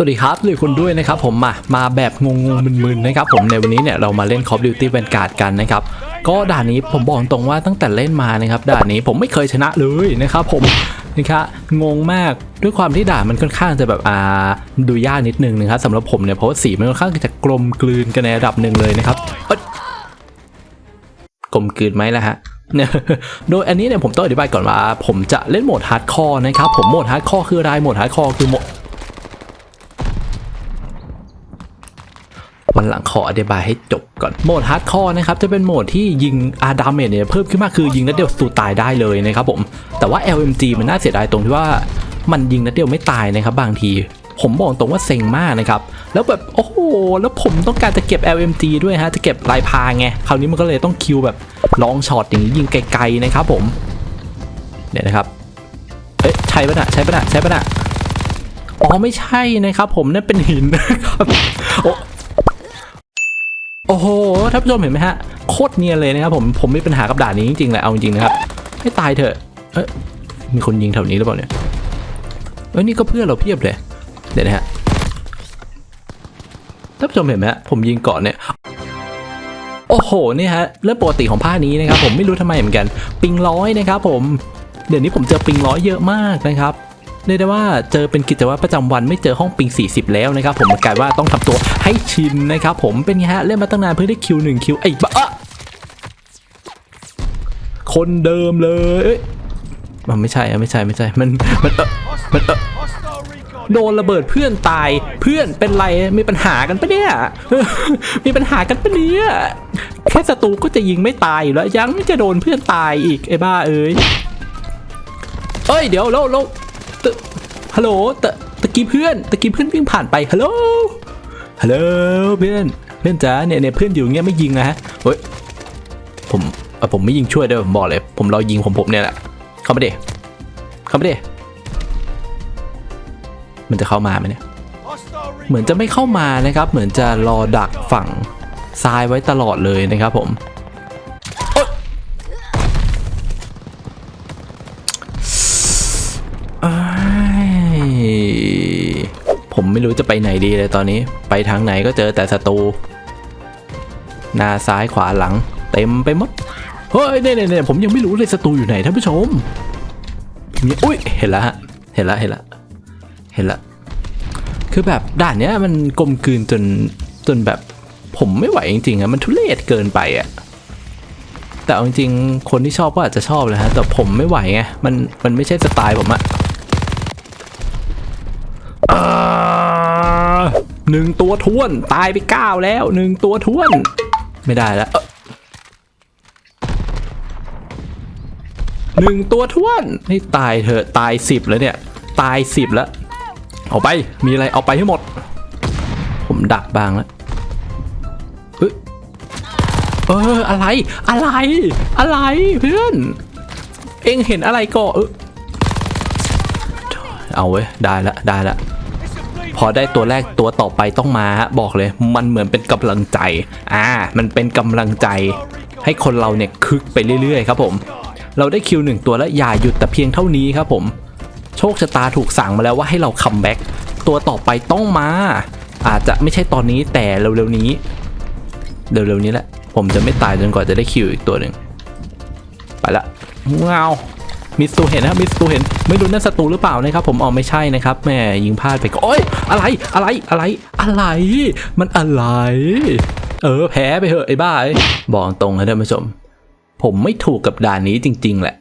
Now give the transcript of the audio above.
สวัสดีครับเลยคุณด้วยนะครับผมมามาแบบงงๆมึนๆนะครับผมในวันนี้เนี่ยเรามาเล่น Call of Duty Vanguard กันนะครับก็ด่านนี้ผมบอกตรงว่าตั้งแต่เล่นมานะครับด่านนี้ผมไม่เคยชนะเลยนะครับผมนะครับงงมากด้วยความที่ด่านมันค่อนข้างจะแบบอ่าดูยากนิดนึงนะครับสำหรับผมเนี่ยเพราะว่าสีมันค่อนข้างจะกลมกลืนกันในระดับหนึ่งเลยนะครับกลมกลืนไหมล่ะฮะโดยอันนี้เนี่ยผมต้องอธิบายก่อนว่า ผมจะเล่นโหมดฮาร์ดคอร์นะครับผมโหมดฮาร์ดคอร์คืออะไรโหมดฮาร์ดคอร์คือโหมด วันหลังขออธิบายให้จบก่อน โหมดฮาร์ดคอร์นะครับ จะเป็นโหมดที่ยิงอาดามเมจเนี่ยเพิ่มขึ้นมากคือยิงนัดเดียวสู้ตายได้เลยนะครับผม แต่ว่า LMG มันน่าเสียดายตรงที่ว่ามันยิงนัดเดียวไม่ตายนะครับบางที ผมบอกตรงว่าเซ็งมากนะครับ แล้วแบบโอ้โห แล้วผมต้องการจะเก็บ LMG ด้วยฮะ จะเก็บลายพรางไง คราวนี้มันก็เลยต้องคิวแบบลองช็อตอย่างนี้ยิงไกลๆนะครับผมเดี๋ยนะครับ เอ๊ะใช่ปะน่ะใช่ปะน่ะใช่ปะน่ะอ๋อไม่ใช่นะครับผมนั่นเป็นหินนะครับโอ้ ท่านผู้ชมเห็นไหมฮะโคตรเนียนเลยนะครับผมผมมีปัญหากับด่านนี้จริงๆแหละเอาจริงๆนะครับให้ตายเถอะเอ้ยมีคนยิงแถวนี้หรือเปล่าเนี่ยเอ้ยนี่ก็เพื่อนเราเพียบเลยเดี๋ยวนะฮะท่านผู้ชมเห็นไหมฮะผมยิงก่อนเนี่ยโอ้โหนี่ฮะเรื่องปกติของภาคนี้นะครับผมไม่รู้ทำไมเหมือนกัน ปิงร้อยนะครับผมเดี๋ยวนี้ผมเจอปิงร้อยเยอะมากนะครับ เรียกได้ว่าเจอเป็นกิจวัตรประจำวันไม่เจอห้องปิง 40 แล้วนะครับผมมันกลายว่าต้องทำตัวให้ชินนะครับผมเป็นไงฮะเล่นมาตั้งนานเพื่อได้คิวหนึ่งคิวไอ้บ้าคนเดิมเลยเอ้ยมันไม่ใช่อะไม่ใช่ไม่ใช่มันมันเออมันเออโดนระเบิดเพื่อนตายเพื่อนเป็นไรมีปัญหากันปะเนี่ยมีปัญหากันปะเนี่ยแค่ศัตรูก็จะยิงไม่ตายอยู่แล้วยังจะโดนเพื่อนตายอีกไอ้บ้าเอ้ยเอ้ยเดี๋ยวแล้วแล้ว ฮัลโหลตะตะกี้เพื่อนตะกี้เพื่อนวิ่งผ่านไปฮัลโหลฮัลโหลเพื่อนเพื่อนจ๋าเนี่ยเนี่ยเพื่อนอยู่เงี้ยไม่ยิงนะฮะเฮ้ยผมเออผมไม่ยิงช่วยเด้อผมบอกเลย ผมรอยิงผมผมเนี่ยแหละเข้ามาดิเข้ามาดิมันจะเข้ามาไหมเนี่ยเหมือนจะไม่เข้ามานะครับ เหมือนจะรอดักฝั่งซ้ายไว้ตลอดเลยนะครับผม ไม่รู้จะไปไหนดีเลยตอนนี้ ไปทางไหนก็เจอแต่ศัตรูหน้าซ้ายขวาหลัง เต็มไปหมดเฮ้ยเนี่ยเนี่ยเนี่ยผมยังไม่รู้เลยศัตรูอยู่ไหนท่านผู้ชมมีอุ้ยเห็นแล้วฮะเห็นแล้วเห็นแล้วเห็นแล้วคือแบบด่านเนี้ยมันกลมกลืนจนจนแบบผมไม่ไหวจริงๆอะมันทุเรศเกินไปอะแต่เอาจริงๆคนที่ชอบก็อาจจะชอบเลยฮะแต่ผมไม่ไหวไงมันมันไม่ใช่สไตล์ผมอะอ่า หนึ่งตัวท้วนตายไปเก้าแล้วหนึ่งตัวท้วน ไม่ได้แล้วหนึ่งตัวท้วนนี่ตายเถอะตายสิบแล้วเนี่ย ตายสิบแล้วเอาไปมีอะไรเอาไปให้หมด ผมดักบางแล้วเฮ้ยเอออะไรอะไร อะไรเพื่อน เอ็งเห็นอะไรก็เออเอาเว้ยได้ละได้ละ พอได้ตัวแรกตัวต่อไปต้องมาบอกเลย มันเหมือนเป็นกำลังใจ อ่า มันเป็นกำลังใจ ให้คนเราเนี่ยคึกไปเรื่อยๆครับผม เราได้คิวหนึ่งตัวแล้วอย่าหยุดแต่เพียงเท่านี้ครับผม โชคชะตาถูกสั่งมาแล้วว่าให้เราคัมแบ็กตัวต่อไปต้องมา อาจจะไม่ใช่ตอนนี้แต่เร็วๆนี้ เร็วๆนี้แหละ ผมจะไม่ตายจนกว่าจะได้คิวอีกตัวหนึ่งไปละเงา มิสตูเห็นนะครับมิสตูเห็น ไม่รู้นั่นศัตรูหรือเปล่านะครับ ผมอ๋อไม่ใช่นะครับแหม่ยิงพลาดไปก็โอ๊ยอะไรอะไรอะไรอะไร มันอะไร เออแพ้ไปเถอะไอ้บ้าเอ้บอกตรงนะท่านผู้ชม ผมไม่ถูกกับด่านนี้จริง ๆ แหละ